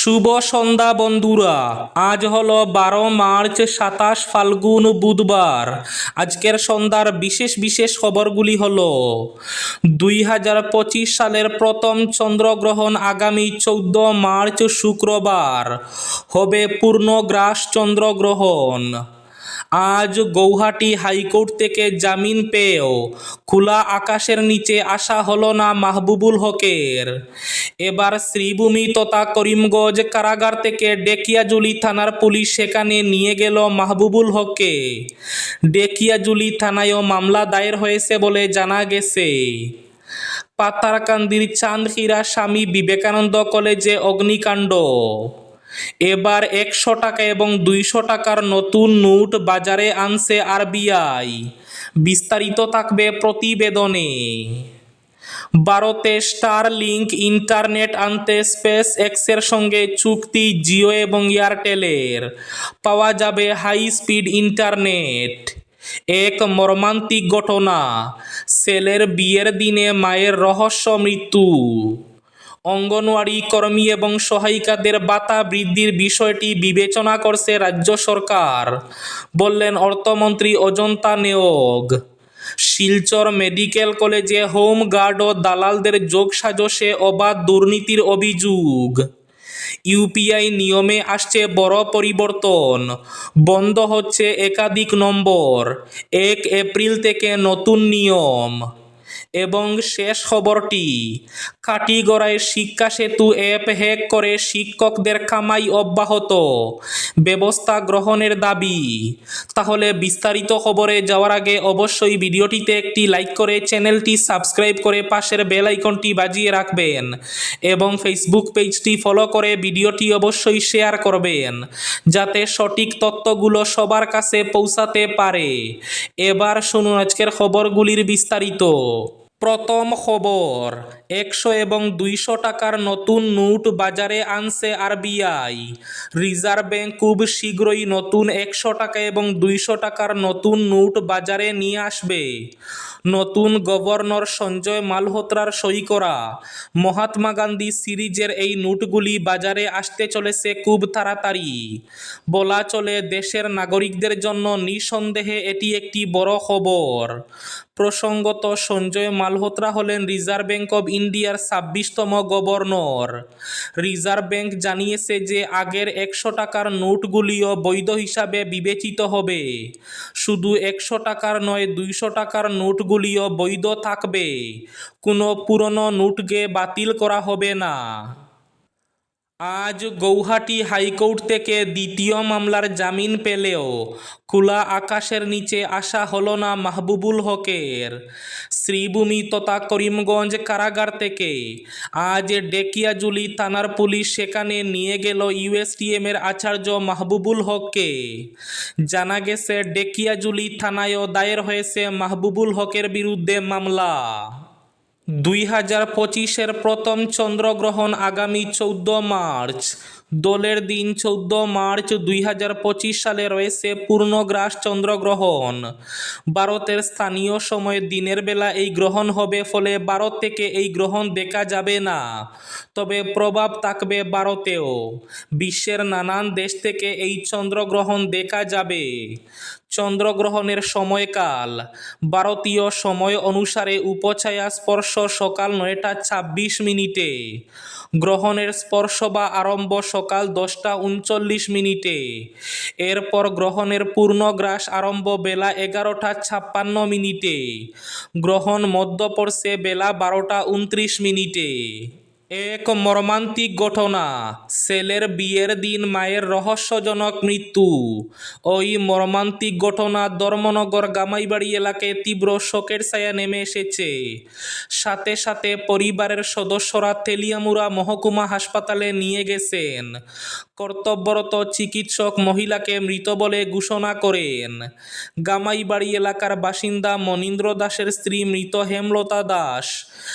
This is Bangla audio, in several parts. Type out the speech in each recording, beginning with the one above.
শুভ সন্ধ্যা বন্ধুরা। আজ হলো বারো মার্চ সাতাশ ফাল্গুন বুধবার। আজকের সন্ধ্যার বিশেষ বিশেষ খবরগুলি হল, দুই হাজার পঁচিশ সালের প্রথম চন্দ্রগ্রহণ আগামী চৌদ্দ মার্চ শুক্রবার। হবে পূর্ণগ্রাস চন্দ্রগ্রহণ। আজ গৌহাটি হাইকোর্ট থেকে জামিন পেয়েও খোলা আকাশের নিচে আসা হলো না মাহবুবুল হকের। এবার শ্রীভূমি তথা করিমগঞ্জ কারাগার থেকে ডেকিয়াজুলি থানার পুলিশ সেখানে নিয়ে গেল মাহবুবুল হককে। ডেকিয়াজুলি থানায়ও মামলা দায়ের হয়েছে বলে জানা গেছে। পাতারকান্দির চাঁদখিরা স্বামী বিবেকানন্দ কলেজে অগ্নিকাণ্ড। এবার একশো টাকা এবং দুইশো টাকার নতুন নোট বাজারে আনছে আরবিআই। বিস্তারিত থাকবে প্রতিবেদনে। ভারতে স্টার লিঙ্ক ইন্টারনেট আনতে স্পেস এক্সের সঙ্গে চুক্তি জিও এবং এয়ারটেলের। পাওয়া যাবে হাই স্পিড ইন্টারনেট। এক মর্মান্তিক ঘটনা ছেলের বিয়ের দিনে মায়ের রহস্য মৃত্যু। অঙ্গনওয়াড়ি কর্মী এবং সহায়িকাদের বাতা বৃদ্ধির বিষয়টি বিবেচনা করছে রাজ্য সরকার, বললেন অর্থমন্ত্রী অজন্তা নেওগ। শিলচর মেডিকেল কলেজে হোম গার্ড ও দালালদের যোগসাজশে অবাধ দুর্নীতির অভিযোগ। ইউপিআই নিয়মে আসছে বড় পরিবর্তন, বন্ধ হচ্ছে একাধিক নম্বর, এক এপ্রিল থেকে নতুন নিয়ম। এবং শেষ খবরটি কাটিগড়ায় শিক্ষা সেতু অ্যাপ হ্যাক করে শিক্ষকদের কামাই অব্যাহত। ব্যবস্থা গ্রহণের দাবি। তাহলে বিস্তারিত খবরে যাওয়ার আগে অবশ্যই ভিডিওটিতে একটি লাইক করে চ্যানেলটি সাবস্ক্রাইব করে পাশের বেল আইকনটি বাজিয়ে রাখবেন এবং ফেসবুক পেজটি ফলো করে ভিডিওটি অবশ্যই শেয়ার করবেন যাতে সঠিক তথ্যগুলো সবার কাছে পৌঁছাতে পারে। এবার শুনুন আজকের খবরগুলির বিস্তারিত। প্রথম খবর, একশো এবং দুইশো টাকার নতুন নোট বাজারে আনছে আরবিআই। রিজার্ভ ব্যাংক খুব শীঘ্রই নতুন একশো টাকা এবং দুইশো টাকার নতুন নোট বাজারে নিয়ে আসবে। নতুন গভর্নর সঞ্জয় মালহোত্রার সই করা মহাত্মা গান্ধী সিরিজের এই নোটগুলি বাজারে আসতে চলেছে খুব তাড়াতাড়ি। বলা চলে দেশের নাগরিকদের জন্য নিঃসন্দেহে এটি একটি বড় খবর। প্রসঙ্গত সঞ্জয় মালহোত্রা হলেন রিজার্ভ ব্যাংক অব ইন্ডিয়ার ছাব্বিশতম গভর্নর। রিজার্ভ ব্যাংক জানিয়েছে যে আগের একশো টাকার নোটগুলিও বৈধ হিসাবে বিবেচিত হবে। শুধু একশো টাকার নয়, দুইশো টাকার নোটগুলিও বৈধ থাকবে। কোনো পুরনো নোটকে বাতিল করা হবে না। আজ গৌহাটি হাইকোর্ট থেকে দ্বিতীয় মামলার জামিন পেলেও খোলা আকাশের নিচে আসা হলো না মাহবুবুল হকের। শ্রীভূমি তথা করিমগঞ্জ কারাগার থেকে আজ ডেকিয়াজুলি থানার পুলিশ সেখানে নিয়ে গেল ইউএসটিএম এর আচার্য মাহবুবুল হককে। জানা গেছে, ডেকিয়াজুলি থানায়ও দায়ের হয়েছে মাহবুবুল হকের বিরুদ্ধে মামলা। দুই হাজার পঁচিশের প্রথম চন্দ্রগ্রহণ আগামী চৌদ্দ মার্চ। দোলের দিন চৌদ্দ মার্চ দুই হাজার পঁচিশ সালে রয়েছে পূর্ণগ্রাস চন্দ্রগ্রহণ। ভারতের স্থানীয় সময় দিনের বেলা এই গ্রহণ হবে, ফলে ভারত থেকে এই গ্রহণ দেখা যাবে না। তবে প্রভাব থাকবে ভারতেও। বিশ্বের নানান দেশ থেকে এই চন্দ্রগ্রহণ দেখা যাবে। চন্দ্রগ্রহণের সময়কাল। ভারতীয় সময় অনুসারে উপছায়া স্পর্শ সকাল নয়টা ছাব্বিশ মিনিটে। গ্রহণের স্পর্শ বা আরম্ভ সকাল দশটা উনচল্লিশ মিনিটে। এরপর গ্রহণের পূর্ণ গ্রাস আরম্ভ বেলা এগারোটা ছাপ্পান্ন মিনিটে। গ্রহণ মধ্য পড়ছে বেলা বারোটা উনত্রিশ মিনিটে। এক মর্মান্তিক ঘটনা। ছেলের বিয়ের দিন মায়ের রহস্যজনক মৃত্যু। ওই মর্মান্তিক ঘটনা ধর্মনগর গামাইবাড়ি এলাকায় তীব্র শোকের ছায়া নেমে এসেছে। সাথে সাথে পরিবারের সদস্যরা তেলিয়ামুড়া মহকুমা হাসপাতালে নিয়ে গেছেন। কর্তব্যরত চিকিৎসক মহিলাকে মৃত বলে ঘোষণা করেন। গামাইবাড়ি এলাকার বাসিন্দা মনীন্দ্র দাসের স্ত্রী মৃত হেমলতা দাস।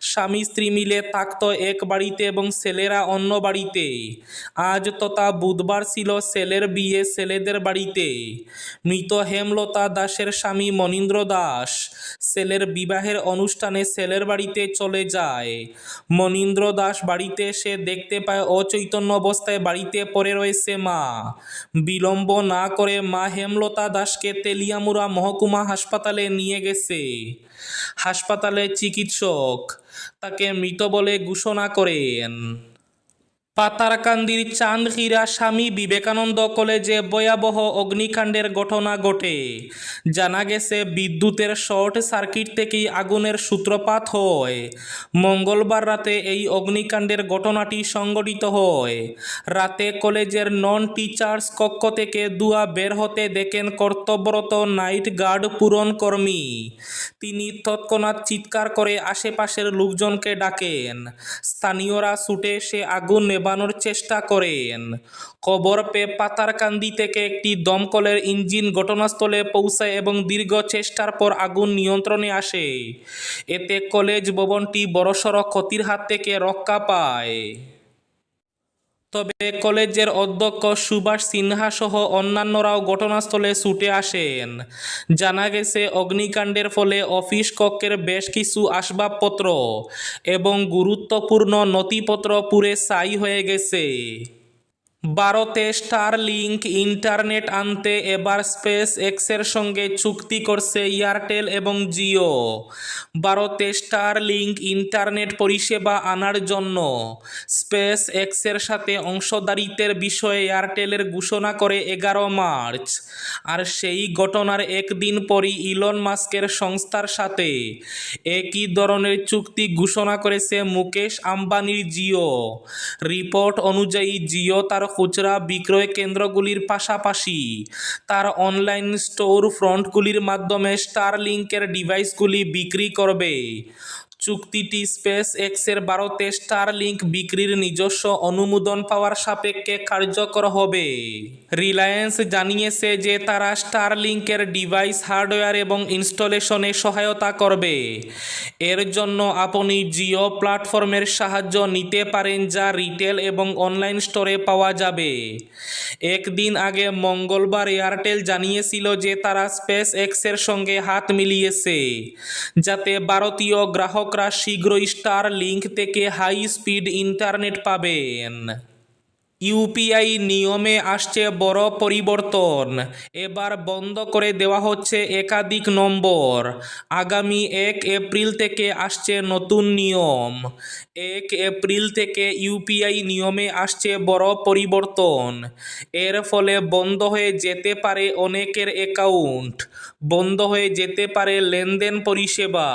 স্বামী স্ত্রী মিলে থাকত এক বাড়িতে এবং ছেলেরা অন্য বাড়িতে। আজ তথা বুধবার ছিল ছেলের বিয়ে ছেলেদের বাড়িতে। মৃত হেমলতা দাসের স্বামী মনীন্দ্র দাস ছেলের বিবাহের অনুষ্ঠানে ছেলের বাড়িতে চলে যায়। মনীন্দ্র দাস বাড়িতে এসে দেখতে পায় অচৈতন্য অবস্থায় বাড়িতে পড়ে রয়েছে মা। বিলম্ব না করে মা হেমলতা দাসকে তেলিয়ামুড়া মহকুমা হাসপাতালে নিয়ে গেছে। হাসপাতালে চিকিৎসক তাকে মৃত বলে ঘোষণা করেন। পাতারকান্দির চাঁদহিরা স্বামী বিবেকানন্দ কলেজে ভয়াবহ অগ্নিকাণ্ডের ঘটনা ঘটে। জানা গেছে, বিদ্যুতের শর্ট সার্কিট থেকেই আগুনের সূত্রপাত হয়। মঙ্গলবার রাতে এই অগ্নিকাণ্ডের ঘটনাটি সংঘটিত হয়। রাতে কলেজের নন টিচার্স কক্ষ থেকে দুয়া বের হতে দেখেন কর্তব্যরত নাইট গার্ড পূরণ কর্মী তিনি তৎক্ষণাৎ চিৎকার করে আশেপাশের লোকজনকে ডাকেন। স্থানীয়রা ছুটে এসে আগুন নেবানোর চেষ্টা করেন। খবর পেয়ে পাতারকান্দি থেকে একটি দমকলের ইঞ্জিন ঘটনাস্থলে পৌঁছায় এবং দীর্ঘ চেষ্টার পর আগুন নিয়ন্ত্রণে আসে। এতে কলেজ ভবনটি বড়সড় ক্ষতির হাত থেকে রক্ষা পায়। তবে কলেজের অধ্যক্ষ সুভাষ সিনহা সহ অন্যান্যরাও ঘটনাস্থলে ছুটে আসেন। জানা গেছে, অগ্নিকাণ্ডের ফলে অফিস কক্ষের বেশ কিছু আসবাবপত্র এবং গুরুত্বপূর্ণ নথিপত্র পুরে ছাই হয়ে গেছে। ভারতে স্টার লিঙ্ক ইন্টারনেট আনতে এবার স্পেস এক্সের সঙ্গে চুক্তি করছে এয়ারটেল এবং জিও। ভারতে স্টার লিঙ্ক ইন্টারনেট পরিষেবা আনার জন্য স্পেস এক্সের সাথে অংশদারিত্বের বিষয়ে এয়ারটেলের ঘোষণা করে এগারো মার্চ। আর সেই ঘটনার একদিন পরই ইলন মাস্কের সংস্থার সাথে একই ধরনের চুক্তি ঘোষণা করেছে মুকেশ আম্বানির জিও। রিপোর্ট অনুযায়ী জিও তার খুচরা বিক্রয় কেন্দ্রগুলির পাশাপাশি তার অনলাইন স্টোর ফ্রন্টগুলির মাধ্যমে স্টার লিঙ্কের ডিভাইসগুলি বিক্রি করবে। চুক্তিটি স্পেস এক্সের ভারতে স্টারলিংক বিক্রির নিজস্ব অনুমোদন পাওয়ার সাপেক্ষে কার্যকর হবে। রিলায়েন্স জানিয়েছে যে তারা স্টারলিংকের ডিভাইস হার্ডওয়্যার এবং ইনস্টলেশনে সহায়তা করবে। এর জন্য আপনি জিও প্ল্যাটফর্মের সাহায্য নিতে পারেন যা রিটেল এবং অনলাইন স্টোরে পাওয়া যাবে। একদিন আগে মঙ্গলবার এয়ারটেল জানিয়েছিল যে তারা স্পেস এক্সের সঙ্গে হাত মিলিয়েছে, যাতে ভারতীয় গ্রাহকরা শীঘ্রই স্টার লিঙ্ক থেকে হাই স্পিড ইন্টারনেট পাবেন। ইউপিআই নিয়মে আসছে বড় পরিবর্তন। এবার বন্ধ করে দেওয়া হচ্ছে একাধিক নম্বর। আগামী এক এপ্রিল থেকে আসছে নতুন নিয়ম। এক এপ্রিল থেকে ইউপিআই নিয়মে আসছে বড় পরিবর্তন। এর ফলে বন্ধ হয়ে যেতে পারে অনেকের অ্যাকাউন্ট। বন্ধ হয়ে যেতে পারে লেনদেন পরিষেবা।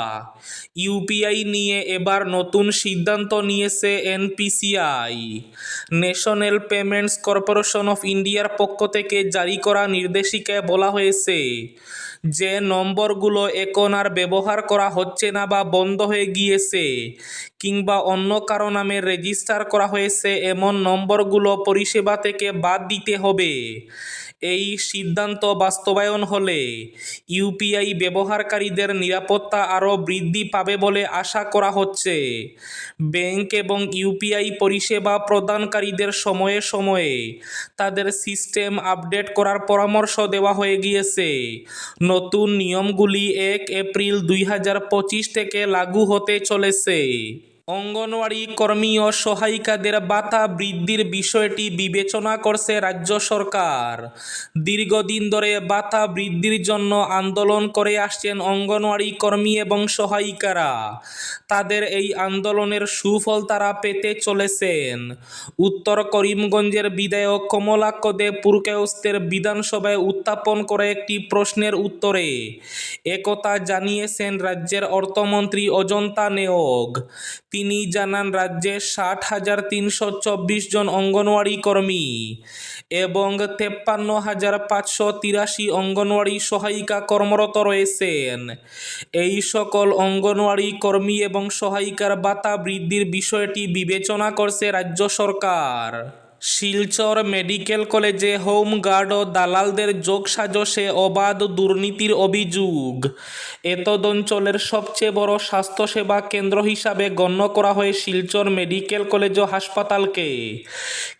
ইউপিআই নিয়ে এবার নতুন সিদ্ধান্ত নিয়েছে NPCI. National payments corporation of ইন্ডিয়ার পক্ষ থেকে জারি করা নির্দেশিকায় বলা হয়েছে যে নম্বরগুলো এখন আর ব্যবহার করা হচ্ছে না বা বন্ধ হয়ে গিয়েছে কিংবা অন্য কারও নামে রেজিস্টার করা হয়েছে, এমন নম্বরগুলো পরিষেবা থেকে বাদ দিতে হবে। এই সিদ্ধান্ত বাস্তবায়ন হলে ইউপিআই ব্যবহারকারীদের নিরাপত্তা আরও বৃদ্ধি পাবে বলে আশা করা হচ্ছে। ব্যাংক এবং ইউপিআই পরিষেবা প্রদানকারীদের সময়ে সময়ে তাদের সিস্টেম আপডেট করার পরামর্শ দেওয়া হয়ে গিয়েছে। নতুন নিয়মগুলি এক এপ্রিল দুই হাজার পঁচিশ থেকে লাগু হতে চলেছে। অঙ্গনওয়াড়ি কর্মী ও সহায়িকাদের ভাতা বৃদ্ধির বিষয়টি বিবেচনা করছে রাজ্য সরকার। দীর্ঘদিন ধরে ভাতা বৃদ্ধির জন্য আন্দোলন করে আসছেন অঙ্গনওয়াড়ি কর্মী এবং সহায়িকারা। তাদের এই আন্দোলনের সুফল তারা পেতে চলেছেন। উত্তর করিমগঞ্জের বিধায়ক কমলাক্ষ দে পুরকায়স্তের বিধানসভায় উত্থাপন করে একটি প্রশ্নের উত্তরে, একথা জানিয়েছেন রাজ্যের অর্থমন্ত্রী অজন্তা নেওগ। তিনি জানান, রাজ্যে ষাট হাজার তিনশো চব্বিশ জন অঙ্গনওয়াড়ি কর্মী এবং তেপ্পান্ন হাজার পাঁচশো তিরাশি অঙ্গনওয়াড়ি সহায়িকা কর্মরত রয়েছেন। এই সকল অঙ্গনওয়াড়ি কর্মী এবং সহায়িকার বাতা বৃদ্ধির বিষয়টি বিবেচনা করছে রাজ্য সরকার। শিলচর মেডিকেল কলেজে হোমগার্ড ও দালালদের যোগসাজশে অবাধ দুর্নীতির অভিযোগ। এতদ অঞ্চলের সবচেয়ে বড় স্বাস্থ্যসেবা কেন্দ্র হিসাবে গণ্য করা হয় শিলচর মেডিকেল কলেজ ও হাসপাতালকে।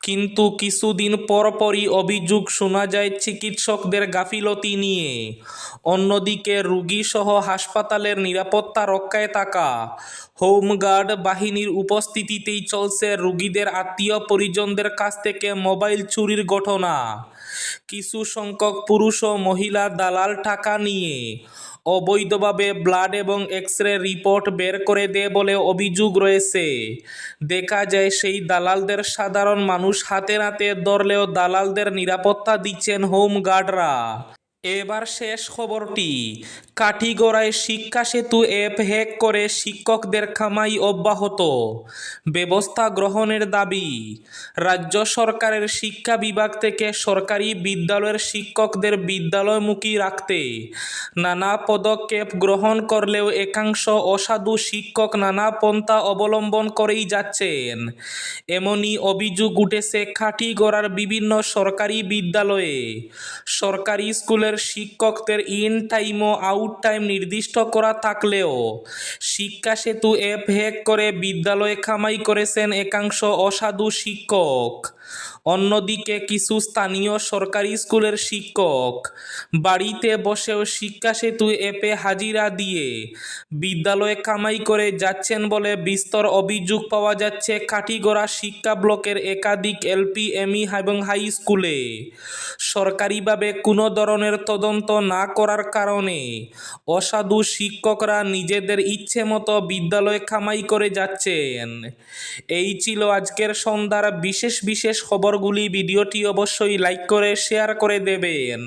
কিন্তু কিছুদিন পরপরই অভিযোগ শোনা যায় চিকিৎসকদের গাফিলতি নিয়ে। অন্যদিকে রোগীসহ হাসপাতালের নিরাপত্তা রক্ষায় থাকা হোমগার্ড বাহিনীর উপস্থিতিতেই চলছে রোগীদের আত্মীয় পরিজনদের কাছ থেকে মোবাইল চুরির ঘটনা। কিছু সংখ্যক পুরুষ ও মহিলা দালাল টাকা নিয়ে অবৈধভাবে ব্লাড এবং এক্স রে রিপোর্ট বের করে দেয় বলে অভিযোগ রয়েছে। দেখা যায় সেই দালালদের সাধারণ মানুষ হাতে নাতে ধরলেও দালালদের নিরাপত্তা দিচ্ছেন হোমগার্ডরা। এবার শেষ খবরটি। কাঠিগড়ায় শিক্ষা সেতু অ্যাপ হ্যাক করে শিক্ষকদের খামাই অব্যাহত। ব্যবস্থা গ্রহণের দাবি, রাজ্য সরকারের শিক্ষা বিভাগ থেকে সরকারি বিদ্যালয়ের শিক্ষকদের বিদ্যালয়মুখী রাখতে নানা পদক্ষেপ গ্রহণ করলেও একাংশ অসাধু শিক্ষক নানা পন্থা অবলম্বন করেই যাচ্ছেন। এমনই অভিযোগ উঠেছে কাঠিগড়ার বিভিন্ন সরকারি বিদ্যালয়ে। সরকারি স্কুলের শিক্ষকদের ইন টাইম ও আউট টাইম নির্দিষ্ট করা থাকলেও শিক্ষা সেতু অ্যাপ হ্যাক করে বিদ্যালয়ে খামাই করেছেন একাংশ অসাধু শিক্ষক। অন্যদিকে কিছু স্থানীয় সরকারি স্কুলের শিক্ষক বাড়িতে বসেও শিক্ষা সেতু অ্যাপে হাজিরা দিয়ে বিদ্যালয়ে কামাই করে যাচ্ছেন বলে বিস্তর অভিযোগ পাওয়া যাচ্ছে কাঠিগড়া শিক্ষা ব্লকের একাধিক এলপি, এমই এবং হাই স্কুলে। সরকারিভাবে কোনো ধরনের তদন্ত না করার কারণে অসাধু শিক্ষকরা নিজেদের ইচ্ছে মতো বিদ্যালয়ে কামাই করে যাচ্ছেন। এই ছিল আজকের সন্ধ্যার বিশেষ বিশেষ খবরগুলি ভিডিওটি অবশ্যই লাইক করে শেয়ার করে দেবেন।